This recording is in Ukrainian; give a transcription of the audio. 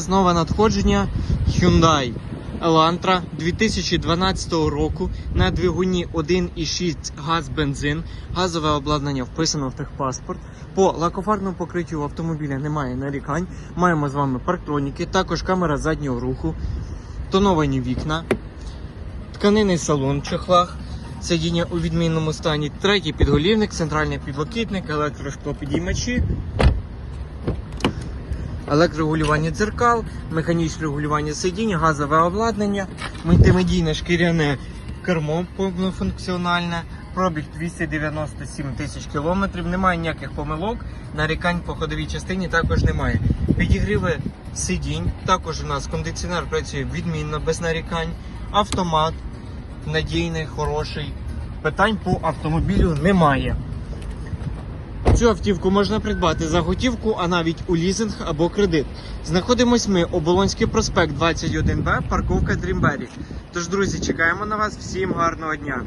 Знову надходження Hyundai Elantra 2012 року на двигуні 1,6 газ бензин. Газове обладнання вписано в техпаспорт. По лакофарному покриттю автомобіля немає нарікань. Маємо з вами парктроніки, також камера заднього руху, тоновані вікна, тканинний салон в чехлах. Сидіння у відмінному стані, третій підголівник, центральний підлокітник, електрошклопідіймачі, електрорегулювання дзеркал, механічне регулювання сидінь, газове обладнання, мультимедійне шкіряне кермо повнофункціональне, пробіг 297 тисяч кілометрів, немає ніяких помилок, нарікань по ходовій частині також немає. Підігріви сидінь, також у нас кондиціонер працює відмінно, без нарікань, автомат надійний, хороший. Питань по автомобілю немає. Цю автівку можна придбати за готівку, а навіть у лізинг або кредит. Знаходимось ми Оболонський проспект 21Б, парковка Дрімбері. Тож, друзі, чекаємо на вас. Всім гарного дня!